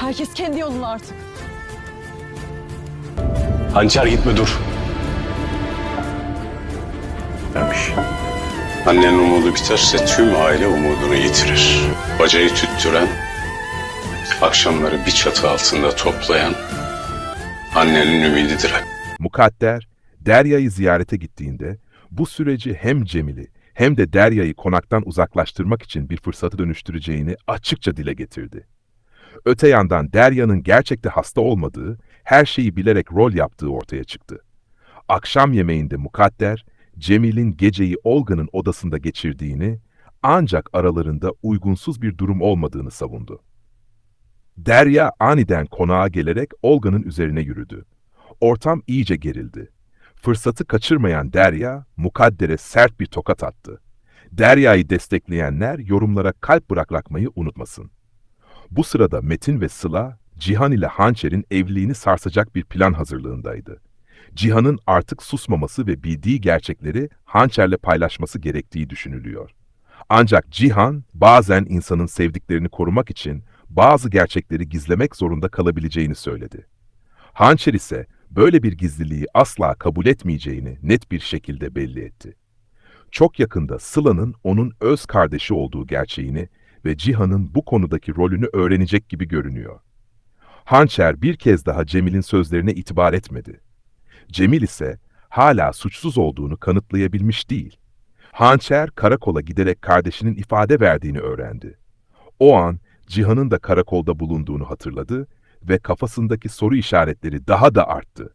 Herkes kendi yoluna artık. Hançer gitme dur. Demiş. Annenin umudu biterse tüm aile umudunu yitirir. Bacayı tüttüren, akşamları bir çatı altında toplayan annenin ümididir. Mukadder, Derya'yı ziyarete gittiğinde bu süreci hem Cemil'i hem de Derya'yı konaktan uzaklaştırmak için bir fırsatı dönüştüreceğini açıkça dile getirdi. Öte yandan Derya'nın gerçekte hasta olmadığı, her şeyi bilerek rol yaptığı ortaya çıktı. Akşam yemeğinde Mukadder, Cemil'in geceyi Olga'nın odasında geçirdiğini, ancak aralarında uygunsuz bir durum olmadığını savundu. Derya aniden konağa gelerek Olga'nın üzerine yürüdü. Ortam iyice gerildi. Fırsatı kaçırmayan Derya, Mukadder'e sert bir tokat attı. Derya'yı destekleyenler yorumlara kalp bıraklatmayı unutmasın. Bu sırada Metin ve Sıla, Cihan ile Hançer'in evliliğini sarsacak bir plan hazırlığındaydı. Cihan'ın artık susmaması ve bildiği gerçekleri Hançer'le paylaşması gerektiği düşünülüyor. Ancak Cihan, bazen insanın sevdiklerini korumak için bazı gerçekleri gizlemek zorunda kalabileceğini söyledi. Hançer ise böyle bir gizliliği asla kabul etmeyeceğini net bir şekilde belli etti. Çok yakında Sıla'nın onun öz kardeşi olduğu gerçeğini ve Cihan'ın bu konudaki rolünü öğrenecek gibi görünüyor. Hançer bir kez daha Cemil'in sözlerine itibar etmedi. Cemil ise hala suçsuz olduğunu kanıtlayabilmiş değil. Hançer karakola giderek kardeşinin ifade verdiğini öğrendi. O an Cihan'ın da karakolda bulunduğunu hatırladı ve kafasındaki soru işaretleri daha da arttı.